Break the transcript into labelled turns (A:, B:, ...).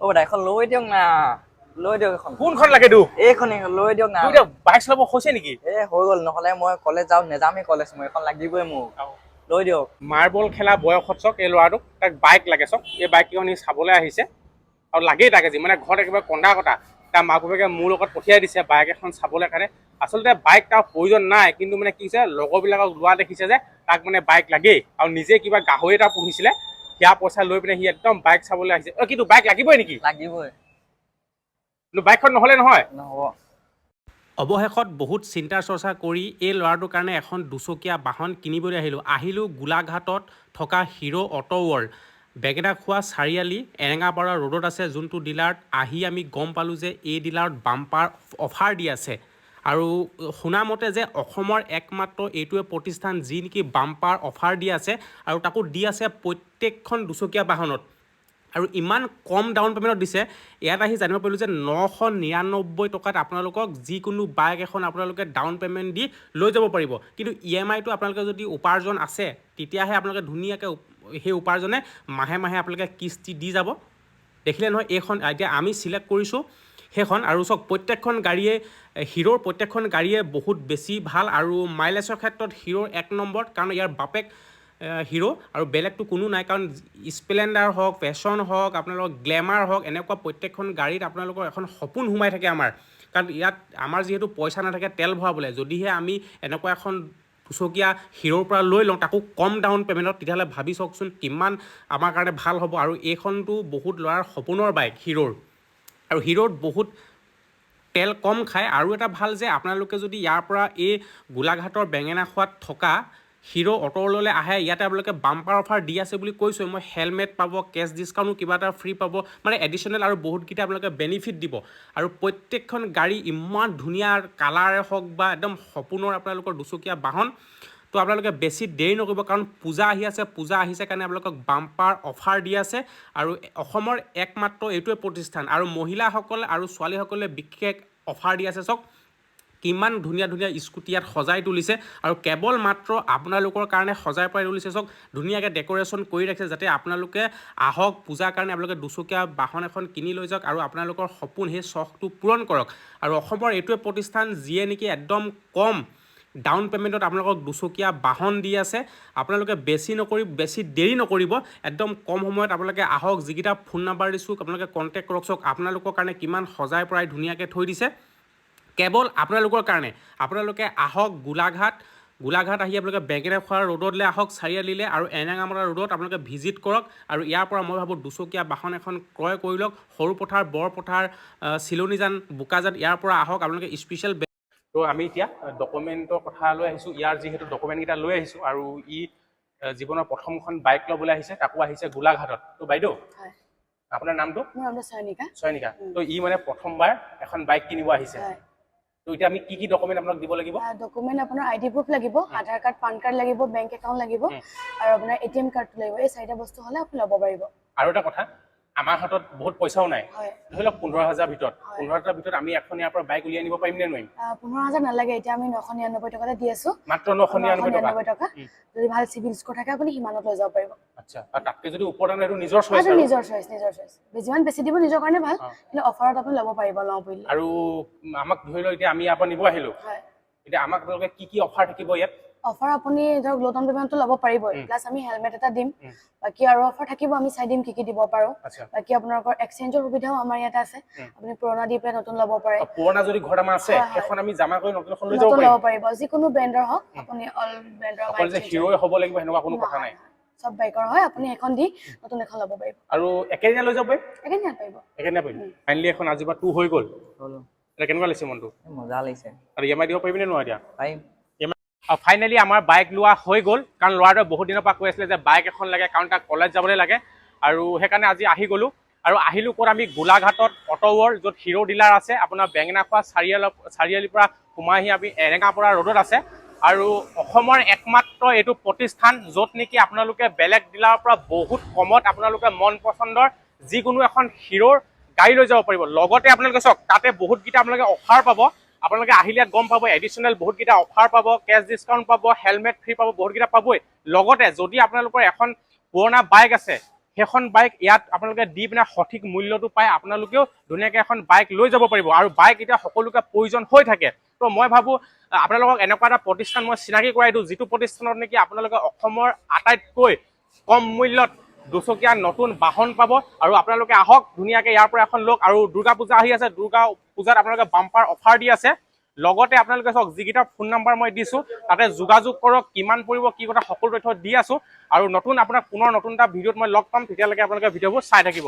A: অ লৈ দিয়ক না লৈ দিয়ক এখন।
B: কোনখন লাগে তোক?
A: এইখন এইখন লৈ দিয়ক না।
B: তোৰ এতিয়া বাইক চলাব হৈছে নেকি?
A: এ হৈ গ'ল নহ'লে মই কলেজ যাওঁ নেযামেই কলেজ মই এখন লাগিবই মোক। লৈ দিয়ক।
B: মাৰ্বল খেলা বয়সত চক এই ল'ৰাটোক তাক বাইক লাগে চক। এই বাইককেইখন সি চাবলৈ আহিছে। আৰু লাগেই তাকে যি মানে ঘৰত একেবাৰে কন্দা কটা তাৰ মাক বাপেকে মোৰ লগত পঠিয়াই দিছে বাইক এখন চাবলৈ কাৰণে। আচলতে বাইক তাৰ প্ৰয়োজন নাই কিন্তু মানে কি হৈছে লগৰবিলাকক লোৱা দেখিছে যে তাক মানে বাইক লাগেই। আৰু নিজে কিবা গাহৰি এটা পুহিছিলে সেয়া পইচা লৈ পিনে সি একদম বাইক চাবলৈ আহিছে। অ কিন্তু বাইক লাগিবই নেকি?
A: লাগিবই।
B: বাইকখন নহ'লে নহয়।
A: নহ'ব।
C: অৱশেষত বহুত চিন্তা চৰ্চা কৰি এই ল'ৰাটোৰ কাৰণে এখন দুচকীয়া বাহন কিনিবলৈ আহিলোঁ। আহিলোঁ গোলাঘাটত থকা হিৰ' অট' ৱৰ্ল্ড। বেঙেনাখোৱা চাৰিআলি এৰেঙাপাৰা ৰোডত আছে যোনটো ডিলাৰত আহি আমি গম পালোঁ যে এই ডিলাৰত বাম্পাৰ অফাৰ দি আছে। আৰু শুনামতে যে অসমৰ একমাত্ৰ এইটোৱে প্ৰতিষ্ঠান যি নেকি বাম্পাৰ অফাৰ দি আছে আৰু তাকো দি আছে প্ৰত্যেকখন দুচকীয়া বাহনত। আৰু ইমান কম ডাউন পে'মেণ্টত দিছে ইয়াত আহি জানিব পাৰিলোঁ যে নশ নিৰান্নব্বৈ টকাত আপোনালোকক যিকোনো বাইক এখন আপোনালোকে ডাউন পে'মেণ্ট দি লৈ যাব পাৰিব। কিন্তু ই এম আইটো আপোনালোকে যদি উপাৰ্জন আছে তেতিয়াহে আপোনালোকে ধুনীয়াকৈ সেই উপাৰ্জনে মাহে মাহে আপোনালোকে কিস্তি দি যাব। দেখিলে নহয় এইখন এতিয়া আমি চিলেক্ট কৰিছোঁ। সেইখন আৰু চাওক প্ৰত্যেকখন গাড়ীয়ে হিৰ'ৰ প্ৰত্যেকখন গাড়ীয়ে বহুত বেছি ভাল আৰু মাইলেজৰ ক্ষেত্ৰত হিৰ'ৰ এক নম্বৰত কাৰণ ইয়াৰ বাপেক হিৰ' আৰু বেলেগটো কোনো নাই কাৰণ স্প্লেণ্ডাৰ হওক পেশ্যন হওক আপোনালোকৰ গ্লেমাৰ হওক এনেকুৱা প্ৰত্যেকখন গাড়ীত আপোনালোকৰ এখন সপোন সোমাই থাকে আমাৰ। কাৰণ ইয়াত আমাৰ যিহেতু পইচা নাথাকে তেল ভৰাবলৈ যদিহে আমি এনেকুৱা এখন দুচকীয়া হিৰ'ৰ পৰা লৈ লওঁ তাকো কম ডাউন পে'মেণ্টত তেতিয়াহ'লে ভাবি চাওকচোন কিমান আমাৰ কাৰণে ভাল হ'ব। আৰু এইখনটো বহুত ল'ৰাৰ সপোনৰ বাইক হিৰ'ৰ। আৰু হিৰ'ত বহুত তেল কম খায়। আৰু এটা ভাল যে আপোনালোকে যদি ইয়াৰ পৰা এই গোলাঘাটৰ বেঙেনাখোৱাত থকা হিৰ' অট'লৈ আহে ইয়াতে আপোনালোকে বাম্পাৰ অফাৰ দি আছে বুলি কৈছোঁ। মই হেলমেট পাব কেছ ডিছকাউণ্টো কিবা এটা ফ্ৰী পাব মানে এডিশ্যনেল আৰু বহুতকেইটা আপোনালোকে বেনিফিট দিব। আৰু প্ৰত্যেকখন গাড়ী ইমান ধুনীয়া কালাৰে হওক বা একদম সপোনৰ আপোনালোকৰ দুচকীয়া বাহন। তো আপোনালোকে বেছি দেৰি নকৰিব কাৰণ পূজা আহি আছে পূজা আহিছে কাৰণে আপোনালোকক বাম্পাৰ অফাৰ দি আছে আৰু অসমৰ একমাত্ৰ এইটোৱে প্ৰতিষ্ঠান। আৰু মহিলাসকলে আৰু ছোৱালীসকলে বিশেষ অফাৰ দি আছে চাওক। কিমান ধুনীয়া ধুনীয়া স্কুটি ইয়াত সজাই তুলিছে আৰু কেৱল মাত্ৰ আপোনালোকৰ কাৰণে সজাই পৰাই তুলিছে চাওক। ধুনীয়াকৈ ডেক'ৰেশ্যন কৰি ৰাখিছে যাতে আপোনালোকে আহক পূজাৰ কাৰণে আপোনালোকে দুচকীয়া বাহন এখন কিনি লৈ যাওক আৰু আপোনালোকৰ সপোন সেই চখটো পূৰণ কৰক। আৰু অসমৰ এইটোৱে প্ৰতিষ্ঠান যিয়ে নেকি একদম কম ডাউন পে'মেণ্টত আপোনালোকক দুচকীয়া বাহন দি আছে। আপোনালোকে বেছি নকৰি বেছি দেৰি নকৰিব। একদম কম সময়ত আপোনালোকে আহক যিকেইটা ফোন নাম্বাৰ দিছোঁ আপোনালোকে কণ্টেক্ট কৰক চাওক আপোনালোকৰ কাৰণে কিমান সজাই পৰাই ধুনীয়াকৈ থৈ দিছে। কেৱল আপোনালোকৰ কাৰণে। আপোনালোকে আহক গোলাঘাট। গোলাঘাট আহি আপোনালোকে বেঙেনাখোৱা ৰোডলৈ আহক চাৰিআলিলৈ আৰু এৰেঙামৰা ৰোডত আপোনালোকে ভিজিট কৰক। আৰু ইয়াৰ পৰা মই ভাবোঁ দুচকীয়া বাহন এখন ক্ৰয় কৰি লওক। সৰু পথাৰ বৰ পথাৰ আহ, চিলনীজান বোকাজান ইয়াৰ পৰা আহক। আপোনালোকে স্পেচিয়েল
B: তো আমি এতিয়া ডকুমেণ্টৰ কথা লৈ আহিছোঁ। ইয়াৰ যিহেতু ডকুমেণ্টকেইটা লৈ আহিছোঁ আৰু ই জীৱনৰ প্ৰথমখন বাইক ল'বলৈ আহিছে তাকো আহিছে গোলাঘাটত। তো বাইদেউ আপোনাৰ নামটো?
D: চয়নিকা
B: তো ই মানে প্ৰথমবাৰ এখন বাইক কিনিব আহিছে।
D: হয়।
B: তো এতিয়া আমি কি কি ডকুমেণ্ট আপোনাক দিব লাগিব?
D: ডকুমেণ্ট আপোনাৰ আই ডি প্ৰুফ লাগিব আধাৰ কাৰ্ড পান কাৰ্ড লাগিব বেংক একাউণ্ট লাগিব
B: উম।
D: আৰু আপোনাৰ এ টি এম কাৰ্ডটো লাগিব। এই চাৰিটা বস্তু হ'লে আপুনি ল'ব পাৰিব।
B: আৰু এটা কথা আমাৰ হাতত বহুত পইচাও নাই। ধৰি লওক পোন্ধৰ হাজাৰ ভিতৰত। পোন্ধৰ হাজাৰ ভিতৰত আমি এখন ইয়াৰ পৰা বাইক উলিয়াই নিব পাৰিম নে নোৱাৰিম?
D: পোন্ধৰ হাজাৰ নালাগে। এতিয়া আমি নশ নিৰান্নব্বৈ টকাতে দি আছো।
B: মাত্ৰ নশ নিৰান্নব্বৈ টকা।
D: যদি ভাল চিভিল স্ক'ৰ থাকে আপুনি সিমানত লৈ যাব পাৰিব।
B: আচ্ছা তাতকৈ যদি ওপৰত আনে নিজৰ চইচ আৰু।
D: নিজৰ চইচ নিজৰ চইচ যিমান বেছি দিব নিজৰ কাৰণে ভাল। কিন্তু অফাৰত আপুনি ল'ব পাৰিব লওঁ বুলিলে
B: আৰু আমাক ধৰি লওক এতিয়া আমি ইয়াৰ পৰা নিব আহিলোঁ। এতিয়া আমাক আপোনালোকে কি কি অফাৰ থাকিব ইয়াত?
D: অফাৰ আপুনি ধৰক ল' ডাউন পে'মেণ্টটো ল'ব পাৰিবই।
B: উম।
D: প্লাছ আমি হেলমেট এটা দিম। বাকী আৰু অফাৰ থাকিব আমি চাই দিম কি কি দিব পাৰোঁ।
B: আচ্ছা।
D: বাকী আপোনালোকৰ এক্সচেঞ্জৰ সুবিধাও আমাৰ ইয়াতে আছে। আপুনি পুৰণা দি পেলাই নতুন ল'ব পাৰে।
B: পুৰণা যদি ঘৰত আমাৰ আছে। সেইখন আমি জমা কৰি নতুন এখন লৈ যাব
D: ল'ব পাৰিব। যিকোনো ব্ৰেণ্ডৰ হওক আপুনি অল ব্ৰেণ্ডৰ
B: অকল যে হিৰ'ই হ'ব লাগিব সেনেকুৱা কোনো কথা নাই।
D: চব বাইকৰ হয় আপুনি এখন দি নতুন এখন ল'ব পাৰিব।
B: আৰু একেদিনাই লৈ যাব পাৰিম?
D: একেদিনাই পাৰিব।
B: একেদিনাই পাৰিম? ফাইনেলি এখন পৰা টু হৈ গ'ল। কেনেকুৱা লাগিছে মনটো?
A: মজা লাগিছে।
B: আৰু ই এম আই দিব পাৰিবি নে নোৱাৰা এতিয়া?
A: পাৰিম।
B: ফাইনেলি আমাৰ বাইক লোৱা হৈ গ'ল। কাৰণ ল'ৰাটোৱে বহুত দিনৰ পৰা কৈ আছিলে যে বাইক এখন লাগে কাৰণ তাক কলেজ যাবলৈ লাগে। আৰু সেইকাৰণে আজি আহি গ'লোঁ। আৰু আহিলোঁ ক'ত? আমি গোলাঘাটত অট' ৱৰ্ল্ড য'ত হিৰ' ডিলাৰ আছে। আপোনাৰ বেঙেনাখোৱা চাৰিআলি চাৰিআলিৰ পৰা সোমাই আহি আমি এৰেঙাপৰা ৰোডত আছে। আৰু অসমৰ একমাত্ৰ এইটো প্ৰতিষ্ঠান য'ত নেকি আপোনালোকে বেলেগ ডিলাৰৰ পৰা বহুত কমত আপোনালোকে মন পচন্দৰ যিকোনো এখন হিৰ'ৰ গাড়ী লৈ যাব পাৰিব। লগতে আপোনালোকে চাওক তাতে বহুতকেইটা আপোনালোকে অফাৰ পাব। আপোনালোকে আহিলে ইয়াত গম পাব এডিশ্যনেল বহুতকেইটা অফাৰ পাব কেছ ডিছকাউণ্ট পাব হেলমেট ফ্ৰী পাব, বহুতকেইটা পাবই। লগতে যদি আপোনালোকৰ এখন পুৰণা বাইক আছে, সেইখন বাইক ইয়াত আপোনালোকে দি পিনে সঠিক মূল্যটো পাই আপোনালোকেও ধুনীয়াকৈ এখন বাইক লৈ যাব পাৰিব। আৰু বাইক এতিয়া সকলোকে প্ৰয়োজন হৈ থাকে। তো মই ভাবোঁ, আপোনালোকক এনেকুৱা এটা প্ৰতিষ্ঠান মই চিনাকি কৰাই দিওঁ, যিটো প্ৰতিষ্ঠানত নেকি আপোনালোকে অসমৰ আটাইতকৈ কম মূল্যত দুচকীয়া নতুন বাহন পাব আৰু আপোনালোকে আহক ধুনীয়াকৈ ইয়াৰ পৰা এখন লওক আৰু দুৰ্গা পূজা আহি আছে দুৰ্গা পূজাত আপোনালোকে বাম্পাৰ অফাৰ দি আছে। লগতে আপোনালোকে চাওক যিকেইটা ফোন নাম্বাৰ মই দিছোঁ তাতে যোগাযোগ কৰক কিমান পৰিব কি কথা সকলো তথ্য দি আছোঁ। আৰু নতুন আপোনাক পুনৰ নতুন এটা ভিডিঅ'ত মই লগ পাম তেতিয়ালৈকে আপোনালোকে ভিডিঅ'বোৰ চাই থাকিব।